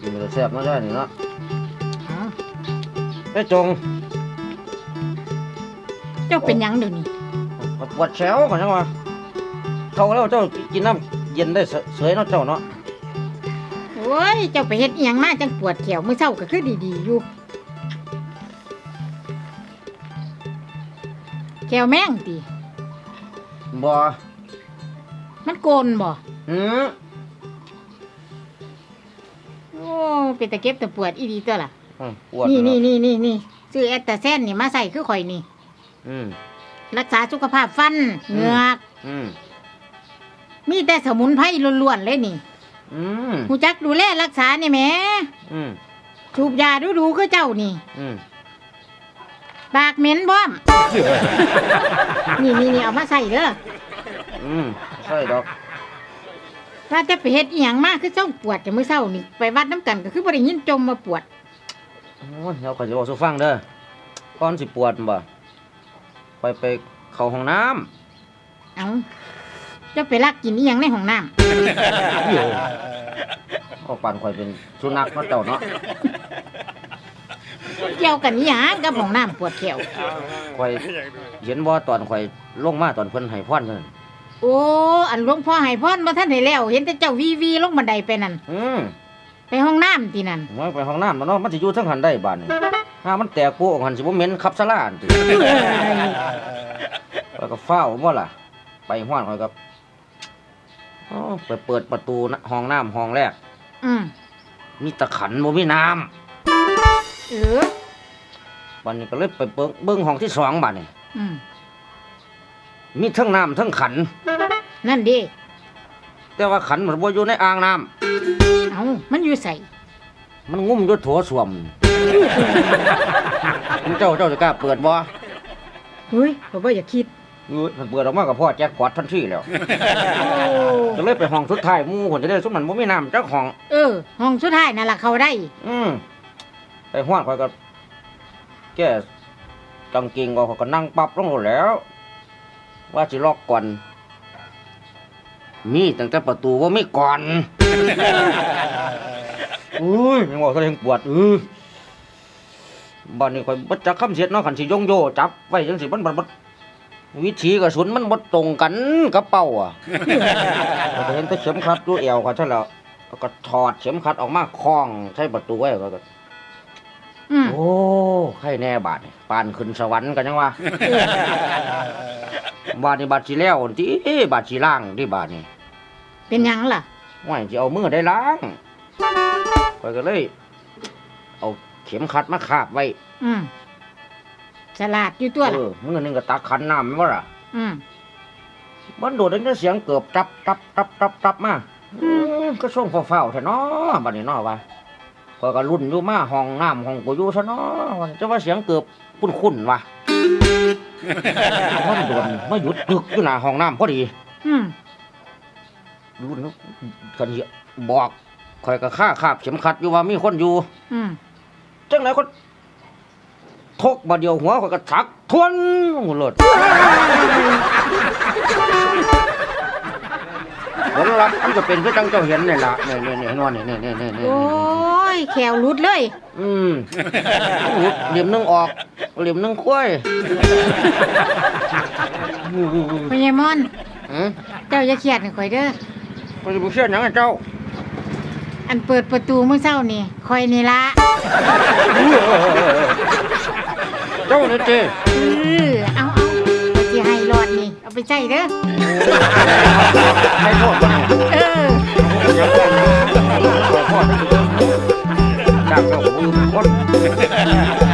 กินแต่แซ่บเนาะได้นี่เนาะอ้าวไอ้จงเจ้าเป็นหยังเดี๋ยวนี้ปวดแฉวก่อนจังวะเขาแล้วเจ้ากินน้ำเย็นได้เสเสยเนาะเจ้าเนาะโอ้ยเจ้าไปเฮ็ดอีหยังมาจังปวดแขวมื้อเช้าก็คือดีๆอยู่แขวแม่งติบ่มันโกนบ่หืม เป็นตะเก็บตะปวดอีดีตัวล่ะอืมปวดนี่นี่เาะนี่นี่นี่ซื้อแอตตาแซนนี่มาใส่คือข่อยนี่ อืมรักษาสุขภาพฟันเหงือก อืมมีแต่สมุนไพรล้วนๆเลยนี่อืมหูจักดูแลรักษานี่แหมอืมสูบยาดูๆคือเจ้านี่อืมปากเหม็นบ้อม นี่นี่นี่เอามาใส่เด้ออืมใช่ดอก ว่าแต่ไปเฮ็ดอีหยังมาคือเจ้าปวดแต่มื้อเช้านี่ไปวัดน้ำกันก็คือบ่ได้ยินจมมาปวด โอ้ยเดี๋ยวข่อยจะบอกสู่ฟังเด้อก่อนสิปวดบ่ไปไปเข้าห้องน้ำ เอาเจ้าไปลักกินอีหยังในห้องน้ำ ก็ปั่นข่อยเป็นสุนัขเนาะเจ้าเนาะเกี่ยวกันอีหยังกับห้องน้ำปวดแขวข่อยเห็นบ่ตอนข่อยลงมาตอนเพิ่นให้พรนั่น โอ้อันหลวงพ่อให้พรบ่ทันได้แล้ว เห็นแต่เจ้าวีวีลงบันไดไปนั่นอืมไปห้องน้ำที่นั่นผมว่าไปห้องน้ำแล้วเนาะมันสิอยู่ทั้งหันได้บาดนี่ถ้ามันแตกปูออกหันสิบ่เหม็นขับสลาอันติแล้วก็เฝ้าวบ่ล่ะ ไปห้วนข่อยก็อ๋อไปเปิดประตูนะห้องน้ำห้องแรก อืมมีตะขันบ่มีน้ำเออบัดนี้ก็เลยไปเบิ่งเบิ่งห้องที่สองบัดนี่ อืม มีทั้งน้ำทั้งขัน นั่นดิแต่ว่าขันมันบ่อยู่ในอ่างน้ำเอามันอยู่ใส่มันงุ่มอยู่โถัวสวมเจ้าเจ้าจะกล้าเปิดบ่เฮ้ยบ่บ่อย่าคิด เอ้ยมันเปิดออกมากับพ่อแจ็คพอตทันทีแล้วโอ้ก็เลยไปห้องสุดท้ายหมู่คนจะได้สมมันบ่มีน้ำเจ้าของ เออ ห้องสุดท้ายนั่นล่ะเขาได้ อืมไปห้วนข่อยก็แก้กางเกงก็ข่อยก็นั่งปรับลงโลดแล้ว ว่าสิล็อกก่อน มีตั้งแต่ประตูว่ามีก่อน อุ้ยยังบอกแสดงปวดเออบ้านนี้ข่อยบ่จักคำเสียดเนาะคันสิยงโยจับไว้จังสิมันมันมันวิธีกระสุนมันบ่ตรงกันกับเป้าอะก็เห็นแต่เข็มขัดอยู่เอวก็ใช่แล้วแล้วก็ถอดเข็มขัดออกมาคล้องใช้ประตูไว้ก็ก็ อืม โอ้ใครแน่บาดนี่ปานขึ้นสวรรค์กันยังวะ บาดนี่บาดสีแล้วที่บาดสีล่างที่บาดนี่เป็นหยังล่ะ ว่าจะเอามือได้ล้างไปก็เลย เอาเข็มขัดมาคาบไว้อืมฉลาดอยู่ตัวเอล่ะอมือหนึงก็ตักขันน้ำแม่นว่าล่ะ อืม มันโดดได้เสียงเกือบจับจับจับจับจับมาอืมก็ส่งเฝ้าๆแท้เนาะบัดนี้เนาะว่า พอยก็รุ่นอยู่มาห้องน้ำห้องกูอยู่ซะเนาะว่าจะว่าเสียงเกือบคุ้นๆว่ะมันโดนมาหยุดตึกอยู่หน้าห้องน้ำพอดีอืมรุ่นกันสิบอกคอยก็ค่าคาบเข็มขัดอยู่ว่ามีคนอยู่ อืมจังไหนคนทกบาเดียวหัวคอยก็ทักทวนหมดเลย ผลลัพธ์มันจะเป็นคือจังเจ้าเห็นนี่ล่ะนี่นี่นี่นอนนี่นี่นี่นี่นี่โอ้ยแขวหลุดเลย อืมเหลี่ยมนึงออกเหลี่ยมนึงคุ้ยพญามอน อืมเจ้าอย่าเครียดให้ข่อยเด้อไปดูเชื่อหยังไงเจ้า อันเปิดประตูเมื่อเช้านี่ข่อยนี่ละเจ้าเนี่ยเจ้ เออเอาเอาข่อยสิให้รอดนี่ เอาไปใช้เด้อ ไม่โทษกันเนี่ยเออยังโทษขอโทษดังกับคน